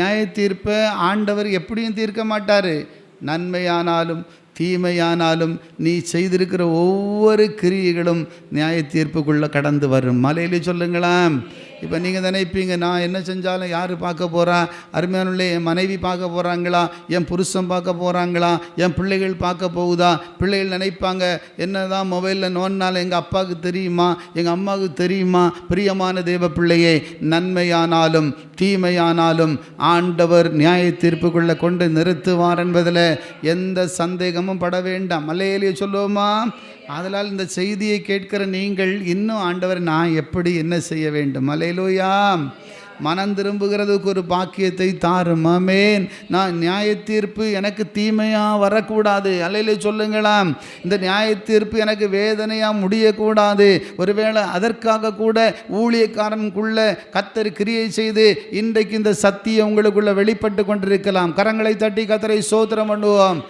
நியாய தீர்ப்பை ஆண்டவர் எப்படியும் தீர்க்க மாட்டார். நன்மையானாலும் தீமையானாலும் நீ செய்திருக்கிற ஒவ்வொரு கிரியைகளும் நியாய தீர்ப்புக்குள்ளே கடந்து வரும். மலையிலே சொல்லுங்களேன். இப்போ நீங்கள் நினைப்பீங்க நான் என்ன செஞ்சாலும் யார் பார்க்க போகிறா அருமையானுள்ளே என் மனைவி பார்க்க போகிறாங்களா என் புருஷன் பார்க்க போகிறாங்களா என் பிள்ளைகள் பார்க்க போகுதா? பிள்ளைகள் நினைப்பாங்க என்ன தான் மொபைலில் நோண்டினாலும் எங்கள் அப்பாவுக்கு தெரியுமா? எங்கள் அம்மாவுக்கு தெரியுமா? பிரியமான தெய்வ பிள்ளையே நன்மையானாலும் தீமையானாலும் ஆண்டவர் நியாய தீர்ப்புக்குள்ளே கொண்டு நிறுத்துவார் என்பதில் எந்த சந்தேகமும் பட வேண்டாம். மலையிலேயே சொல்லுவோமா? அதனால் இந்த செய்தியை கேட்கிற நீங்கள் இன்னும் ஆண்டவர் நான் எப்படி என்ன செய்ய வேண்டும்? மலையிலோயா மனம் திரும்புகிறதுக்கு ஒரு பாக்கியத்தை தாரும். ஆமேன். நான் நியாய தீர்ப்பு எனக்கு தீமையாக வரக்கூடாது. அலையில சொல்லுங்களாம் இந்த நியாய தீர்ப்பு எனக்கு வேதனையாக முடியக்கூடாது. ஒருவேளை அதற்காக கூட ஊழியக்காரனுக்குள்ள கத்தர் கிரியை செய்து இன்றைக்கு இந்த சத்தியம் உங்களுக்குள்ள வெளிப்பட்டு கொண்டிருக்கலாம். கரங்களை தட்டி கத்தரை சோத்திரம் பண்ணுவோம்.